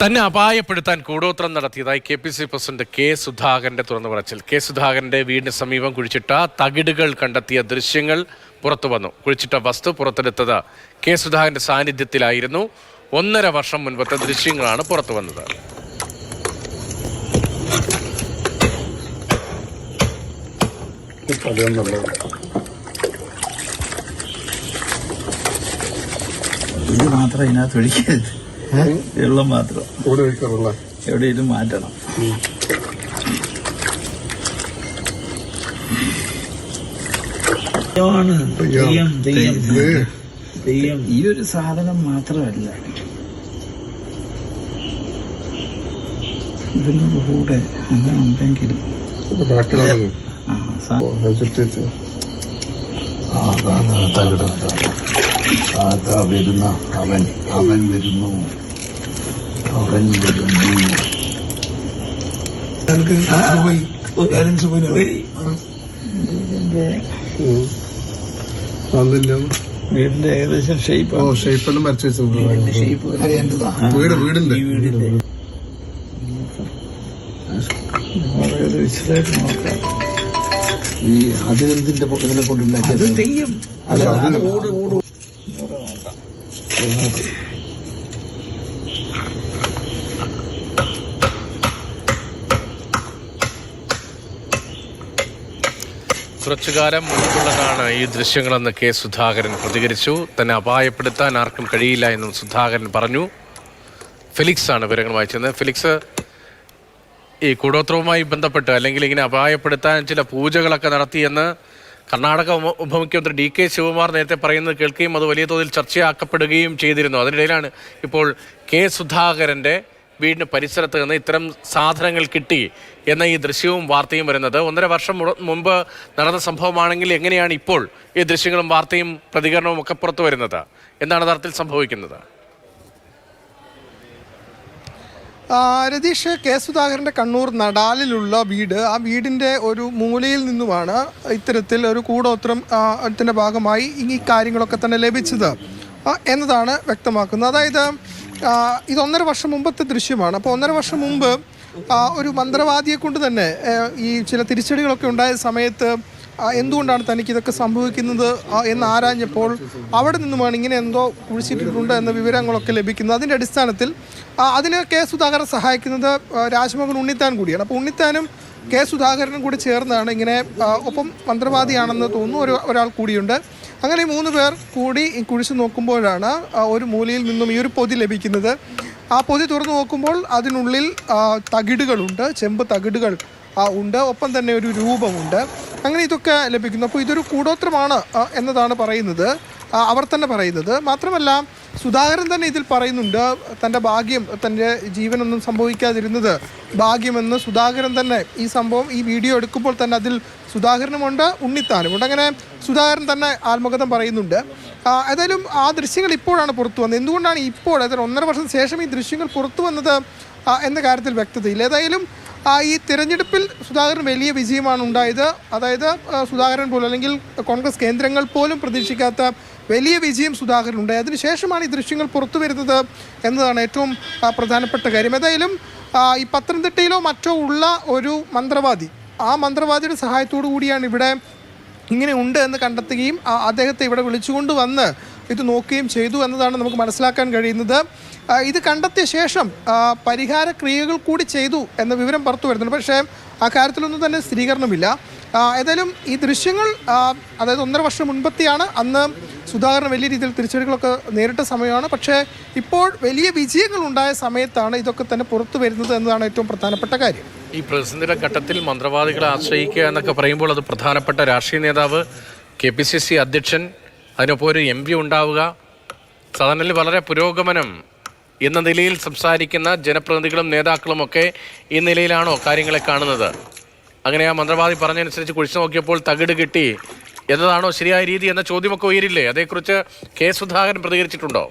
തന്നെ അപായപ്പെടുത്താൻ കൂടോത്രം നടത്തിയതായി K P C president K സുധാകരന്റെ തുറന്നു പറച്ചിൽ. കെ സുധാകരന്റെ വീടിന് സമീപം കുഴിച്ചിട്ട തകിടുകൾ കണ്ടെത്തിയ ദൃശ്യങ്ങൾ പുറത്തു വന്നു. കുഴിച്ചിട്ട വസ്തു പുറത്തെടുത്തത് കെ സുധാകരന്റെ സാന്നിധ്യത്തിലായിരുന്നു. ഒന്നര വർഷം മുൻപത്തെ ദൃശ്യങ്ങളാണ് പുറത്തു വന്നത്. ഇത് മാത്രം ഇതിനകത്ത് ഒഴിക്കരുത്. വെള്ളം മാത്രം. ഇവിടെ ഒഴിക്കാറുള്ള? എവിടെയെങ്കിലും മാറ്റണം. തെയ്യം തെയ്യം ദൈവം ഈ ഒരു സാധനം മാത്രമല്ല. ഇതിനോട് കൂടെ എന്താ ഉണ്ടെങ്കിലും. ബാക്കിലാണ് ആ സാ- ആ അതാണ് തകിടുന്നത് അതാ വരുന്ന അവൻ അവൻ വരുന്നു. അവൻ വരുന്നു. വീടിന്റെ ഏകദേശം ഷേപ്പ് ഓ വരച്ച് ഷേപ്പ് വരേണ്ടതാണ് വീട് വീടിന്റെ. വളരെ വിശദമായിട്ട് നോക്കാം. ഈ അതിനെന്തിന്റെ ഇതിനെ കൊണ്ടുണ്ടാക്കിയത്? തെയ്യം. അതിന് ഓട് ഓട് കുറച്ചു കാലം മുൻപുള്ളതാണ് ഈ ദൃശ്യങ്ങളെന്ന് കെ സുധാകരൻ പ്രതികരിച്ചു. തന്നെ അപായപ്പെടുത്താൻ ആർക്കും കഴിയില്ല എന്നും സുധാകരൻ പറഞ്ഞു. ഫെലിക്സ് ആണ് വിവരങ്ങൾ വായിച്ചത് ഫിലിക്സ് ഈ കൂടോത്രവുമായി ബന്ധപ്പെട്ട് അല്ലെങ്കിൽ ഇങ്ങനെ അപായപ്പെടുത്താൻ ചില പൂജകളൊക്കെ നടത്തിയെന്ന് കർണാടക ഉപമുഖ്യമന്ത്രി ഡി കെ ശിവകുമാർ നേരത്തെ പറയുന്നത് കേൾക്കുകയും അത് വലിയ തോതിൽ ചർച്ചയാക്കപ്പെടുകയും ചെയ്തിരുന്നു. അതിനിടയിലാണ് ഇപ്പോൾ കെ സുധാകരന്റെ വീടിന് പരിസരത്ത് നിന്ന് ഇത്തരം സാധനങ്ങൾ കിട്ടി എന്ന ഈ ദൃശ്യവും വാർത്തയും വരുന്നത്. ഒന്നര വർഷം മുമ്പ് നടന്ന സംഭവമാണെങ്കിൽ എങ്ങനെയാണ് ഇപ്പോൾ ഈ ദൃശ്യങ്ങളും വാർത്തയും പ്രതികരണവും ഒക്കെ പുറത്തു വരുന്നത്? എന്താണ് തരത്തിൽ സംഭവിക്കുന്നത് ആ, രതീഷ് കെ സുധാകരന്റെ കണ്ണൂർ നടാലിലുള്ള വീട് ആ വീടിന്റെ ഒരു മൂലയിൽ നിന്നുമാണ് ഇത്തരത്തിൽ ഒരു കൂടോത്രം ത്തിന്റെ ഭാഗമായി ഈ കാര്യങ്ങളൊക്കെ തന്നെ ലഭിച്ചത്. എന്നതാണ് വ്യക്തമാക്കുന്നത്. അതായത് ഇത് ഒന്നര വർഷം മുമ്പത്തെ ദൃശ്യമാണ്. അപ്പോൾ ഒന്നര വർഷം മുമ്പ് ഒരു മന്ത്രവാദിയെ കൊണ്ട് തന്നെ ഈ ചില തിരിച്ചടികളൊക്കെ ഉണ്ടായ സമയത്ത് എന്തുകൊണ്ടാണ് തനിക്ക് ഇതൊക്കെ സംഭവിക്കുന്നത് എന്ന് ആരാഞ്ഞപ്പോൾ അവിടെ നിന്നുമാണ് ഇങ്ങനെ എന്തോ കുഴിച്ചിട്ടിട്ടുണ്ട് എന്ന വിവരങ്ങളൊക്കെ ലഭിക്കുന്നത്. അതിന്റെ അടിസ്ഥാനത്തിൽ അതിന് കെ സുധാകരൻ സഹായിക്കുന്നത് രാജ്മോഹൻ ഉണ്ണിത്താൻ കൂടിയാണ്. അപ്പോൾ ഉണ്ണിത്താനും കെ സുധാകരനും കൂടി ചേർന്നാണ് ഇങ്ങനെ ഒപ്പം മന്ത്രവാദിയാണെന്ന് തോന്നുന്നു ഒരു ഒരാൾ കൂടിയുണ്ട്. അങ്ങനെ മൂന്ന് പേർ കൂടി കുഴിച്ച് നോക്കുമ്പോഴാണ് ഒരു മൂലയിൽ നിന്നും ഈ ഒരു പൊതി ലഭിക്കുന്നത്. ആ പൊതി തുറന്നു നോക്കുമ്പോൾ അതിനുള്ളിൽ തകിടുകളുണ്ട് ചെമ്പ് തകിടുകൾ ഉണ്ട്. ഒപ്പം തന്നെ ഒരു രൂപമുണ്ട്. അങ്ങനെ ഇതൊക്കെ ലഭിക്കുന്നു. അപ്പോൾ ഇതൊരു കൂടോത്രമാണ് എന്നതാണ് പറയുന്നത്. അവർ തന്നെ പറയുന്നത്. മാത്രമല്ല സുധാകരൻ തന്നെ ഇതിൽ പറയുന്നുണ്ട് തന്റെ ഭാഗ്യം തന്റെ ജീവനൊന്നും സംഭവിക്കാതിരുന്നത് ഭാഗ്യമെന്ന് സുധാകരൻ തന്നെ ഈ സംഭവം ഈ വീഡിയോ എടുക്കുമ്പോൾ തന്നെ അതിൽ സുധാകരനുമുണ്ട് ഉണ്ണിത്താനുമുണ്ട്. അങ്ങനെ സുധാകരൻ തന്നെ ആത്മകഥം പറയുന്നുണ്ട്. ഏതായാലും ആ ദൃശ്യങ്ങൾ ഇപ്പോഴാണ് പുറത്തു വന്നത്. എന്തുകൊണ്ടാണ് ഇപ്പോൾ അതായത് ഒന്നര വർഷം ശേഷം ഈ ദൃശ്യങ്ങൾ പുറത്തു വന്നത് എന്ന കാര്യത്തിൽ വ്യക്തതയില്ല. ഏതായാലും ഈ തിരഞ്ഞെടുപ്പിൽ സുധാകരൻ വലിയ വിജയമാണ് ഉണ്ടായത്. അതായത് സുധാകരൻ പോലും അല്ലെങ്കിൽ കോൺഗ്രസ് കേന്ദ്രങ്ങൾ പോലും പ്രതീക്ഷിക്കാത്ത വലിയ വിജയം സുധാകരൻ ഉണ്ടായി അതിനുശേഷമാണ് ഈ ദൃശ്യങ്ങൾ പുറത്തു വരുന്നത് എന്നതാണ് ഏറ്റവും പ്രധാനപ്പെട്ട കാര്യം. ഏതായാലും ഈ പത്തനംതിട്ടയിലോ മറ്റോ ഉള്ള ഒരു മന്ത്രവാദി ആ മന്ത്രവാദിയുടെ സഹായത്തോടു കൂടിയാണ് ഇവിടെ ഇങ്ങനെ ഉണ്ട് എന്ന് കണ്ടെത്തുകയും അദ്ദേഹത്തെ ഇവിടെ വിളിച്ചുകൊണ്ട് വന്ന് ഇത് നോക്കുകയും ചെയ്തു എന്നതാണ് നമുക്ക് മനസ്സിലാക്കാൻ കഴിയുന്നത്. ഇത് കണ്ടെത്തിയ ശേഷം പരിഹാര ക്രിയകൾ കൂടി ചെയ്തു എന്ന വിവരം പുറത്തു വരുന്നുണ്ട്. പക്ഷേ ആ കാര്യത്തിലൊന്നും തന്നെ സ്ഥിരീകരണമില്ല. ഏതായാലും ഈ ദൃശ്യങ്ങൾ അതായത് ഒന്നര വർഷം മുൻപത്തെയാണ്. അന്ന് സുധാകരൻ വലിയ രീതിയിൽ തിരിച്ചടികളൊക്കെ നേരിട്ട സമയമാണ്. പക്ഷേ ഇപ്പോൾ വലിയ വിജയങ്ങൾ ഉണ്ടായ സമയത്താണ് ഇതൊക്കെ തന്നെ പുറത്തു വരുന്നത് എന്നതാണ് ഏറ്റവും പ്രധാനപ്പെട്ട കാര്യം. ഈ പ്രതിസന്ധിയുടെ ഘട്ടത്തിൽ മന്ത്രവാദികളെ ആശ്രയിക്കുക എന്നൊക്കെ പറയുമ്പോൾ അത് പ്രധാനപ്പെട്ട രാഷ്ട്രീയ നേതാവ് കെ പി സി സി അധ്യക്ഷൻ അതിനൊപ്പം ഒരു എം പി ഉണ്ടാവുക. സദനിൽ വളരെ പുരോഗമനം എന്ന നിലയിൽ സംസാരിക്കുന്ന ജനപ്രതിനിധികളും നേതാക്കളും ഒക്കെ ഈ നിലയിലാണോ കാര്യങ്ങളെ കാണുന്നത്? അങ്ങനെ ആ മന്ത്രവാദി പറഞ്ഞതനുസരിച്ച് കുഴിച്ചു നോക്കിയപ്പോൾ തകിട് കിട്ടി. എന്നതാണോ ശരിയായ രീതി എന്ന ചോദ്യമൊക്കെ ഉയരില്ലേ? അതേക്കുറിച്ച് കെ സുധാകരൻ പ്രതികരിച്ചിട്ടുണ്ടോ?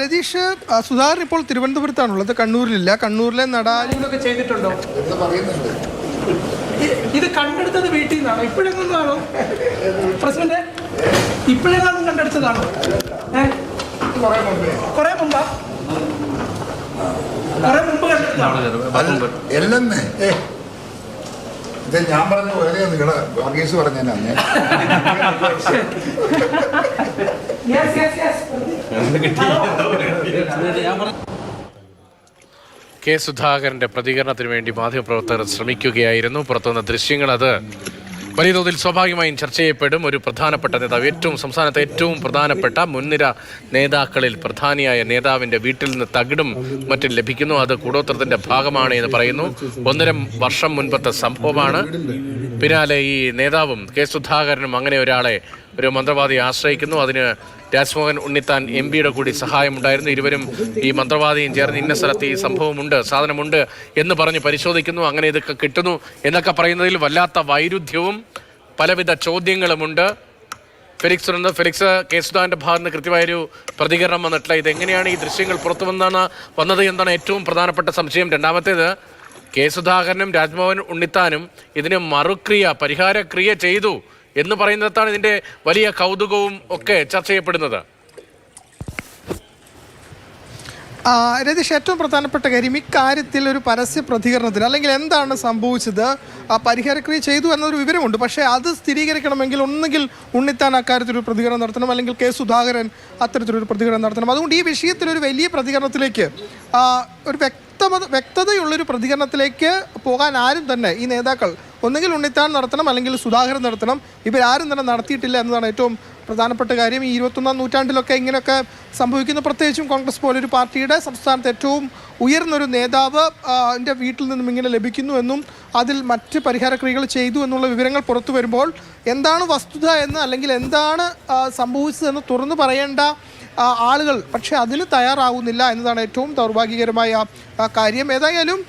രതീഷ് സുധാകരൻ ഇപ്പോൾ തിരുവനന്തപുരത്താണുള്ളത്. കണ്ണൂരിലില്ല. കണ്ണൂരിലെ നടാലിലൊക്കെ ചെയ്തിട്ടുണ്ടോ? ഇത് കണ്ടെടുത്തത് വീട്ടിൽ നിന്നാണോ? ഇപ്പോഴെങ്ങാണോ പ്രസിഡന്റ് ഇപ്പോഴെങ്ങാനും കണ്ടെടുത്തതാണോ? കുറെ മുമ്പാ. കുറെ മുമ്പ്? കണ്ടെടുത്താണ് എല്ലെന്നേ. ഇത് ഞാൻ പറഞ്ഞ വേറെ നിങ്ങളെ വർഗീസ് പറഞ്ഞു yes. കെ സുധാകരന്റെ പ്രതികരണത്തിന് വേണ്ടി മാധ്യമപ്രവർത്തകർ ശ്രമിക്കുകയായിരുന്നു. പുറത്തുവന്ന ദൃശ്യങ്ങൾ അത്. വലിയ തോതിൽ സ്വാഭാവികമായും ചർച്ച ചെയ്യപ്പെടും ഒരു പ്രധാനപ്പെട്ട നേതാവ് ഏറ്റവും സംസ്ഥാനത്തെ ഏറ്റവും പ്രധാനപ്പെട്ട മുൻനിര നേതാക്കളിൽ പ്രധാനിയായ നേതാവിന്റെ വീട്ടിൽ നിന്ന് തകിടും മറ്റും ലഭിക്കുന്നു. അത് കൂടോത്രത്തിന്റെ ഭാഗമാണ് എന്ന് പറയുന്നു. ഒന്നര വർഷം മുൻപത്തെ സംഭവമാണ്. പിന്നാലെ ഈ നേതാവും കെ സുധാകരനും അങ്ങനെ ഒരാളെ ഒരു മന്ത്രവാദിയെ ആശ്രയിക്കുന്നു. അതിന് രാജ്മോഹൻ ഉണ്ണിത്താൻ എം പിയുടെ കൂടി സഹായമുണ്ടായിരുന്നു. ഇരുവരും ഈ മന്ത്രവാദിയും ചേർന്ന് ഇന്ന സ്ഥലത്ത് ഈ സംഭവമുണ്ട് സാധനമുണ്ട് എന്ന് പറഞ്ഞ് പരിശോധിക്കുന്നു. അങ്ങനെ ഇതൊക്കെ കിട്ടുന്നു എന്നൊക്കെ പറയുന്നതിൽ വല്ലാത്ത വൈരുദ്ധ്യവും പലവിധ ചോദ്യങ്ങളുമുണ്ട്. ഫെലിക്സ് ഉണ്ട് ഫെലിക്സ് കെ സുധാകരന്റെ ഭാഗത്ത് നിന്ന് കൃത്യമായൊരു പ്രതികരണം വന്നിട്ടില്ല. ഇതെങ്ങനെയാണ് ഈ ദൃശ്യങ്ങൾ പുറത്തു വന്നാണ് വന്നത് എന്നാണ് ഏറ്റവും പ്രധാനപ്പെട്ട സംശയം. രണ്ടാമത്തേത് കെ സുധാകരനും രാജ്മോഹൻ ഉണ്ണിത്താനും ഇതിന് മറുക്രിയ പരിഹാരക്രിയ ചെയ്തു. എന്ന് പറയുന്നിടത്താണ് ഇതിന്റെ വലിയ കൗതുകവും ഒക്കെ ചർച്ച ചെയ്യപ്പെടുന്നത്. രതീഷ് ഏറ്റവും പ്രധാനപ്പെട്ട കാര്യം ഇക്കാര്യത്തിൽ ഒരു പരസ്യ പ്രതികരണത്തിന് അല്ലെങ്കിൽ എന്താണ് സംഭവിച്ചത്? ആ, പരിഹാരക്രിയ ചെയ്തു എന്നൊരു വിവരമുണ്ട്. പക്ഷേ അത് സ്ഥിരീകരിക്കണമെങ്കിൽ ഒന്നുകിൽ ഉണ്ണിത്താൻ അക്കാര്യത്തിൽ ഒരു പ്രതികരണം നടത്തണം അല്ലെങ്കിൽ കെ സുധാകരൻ അത്തരത്തിലൊരു പ്രതികരണം നടത്തണം. അതുകൊണ്ട് ഈ വിഷയത്തിൽ ഒരു വലിയ പ്രതികരണത്തിലേക്ക് ഒരു വ്യക്തമത വ്യക്തതയുള്ളൊരു പ്രതികരണത്തിലേക്ക് പോകാൻ ആരും തന്നെ ഈ നേതാക്കൾ ഒന്നുകിൽ ഉണ്ണിത്താൻ നടത്തണം അല്ലെങ്കിൽ സുധാകരൻ നടത്തണം. ഇവരാരും തന്നെ നടത്തിയിട്ടില്ല എന്നതാണ് ഏറ്റവും പ്രധാനപ്പെട്ട കാര്യം. ഈ ഇരുപത്തൊന്നാം നൂറ്റാണ്ടിലൊക്കെ ഇങ്ങനെയൊക്കെ സംഭവിക്കുന്നു. പ്രത്യേകിച്ചും കോൺഗ്രസ് പോലൊരു പാർട്ടിയുടെ സംസ്ഥാനത്ത് ഏറ്റവും ഉയർന്നൊരു നേതാവ് എന്റെ വീട്ടിൽ നിന്നും ഇങ്ങനെ ലഭിക്കുന്നു എന്നും അതിൽ മറ്റ് പരിഹാരക്രിയകൾ ചെയ്തു എന്നുള്ള വിവരങ്ങൾ പുറത്തു വരുമ്പോൾ എന്താണ് വസ്തുത എന്ന് അല്ലെങ്കിൽ എന്താണ് സംഭവിച്ചതെന്ന് തുറന്നു പറയേണ്ട ആളുകൾ പക്ഷേ അതിന് തയ്യാറാവുന്നില്ല എന്നതാണ് ഏറ്റവും ദൗർഭാഗ്യകരമായ കാര്യം. ഏതായാലും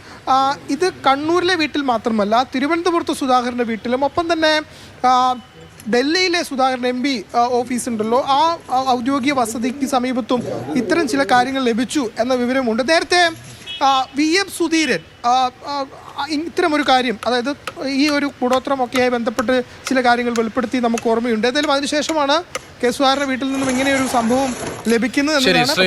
ഇത് കണ്ണൂരിലെ വീട്ടിൽ മാത്രമല്ല തിരുവനന്തപുരത്ത് സുധാകരന്റെ വീട്ടിലും ഒപ്പം തന്നെ ഡൽഹിയിലെ സുധാകരൻ എം പി ഓഫീസ് ഉണ്ടല്ലോ ആ ഔദ്യോഗിക വസതിക്ക് സമീപത്തും ഇത്തരം ചില കാര്യങ്ങൾ ലഭിച്ചു എന്ന വിവരമുണ്ട്. നേരത്തെ വി എം സുധീരൻ ഇത്തരം ഒരു കാര്യം അതായത് ഈ ഒരു കൂടോത്രമൊക്കെയായി ബന്ധപ്പെട്ട് ചില കാര്യങ്ങൾ വെളിപ്പെടുത്തി നമുക്ക് ഓർമ്മയുണ്ട്. ഏതായാലും അതിനുശേഷമാണ് കെ സുധാകരന്റെ വീട്ടിൽ നിന്നും ഇങ്ങനെ ഒരു സംഭവം ലഭിക്കുന്നത് എന്നതാണ്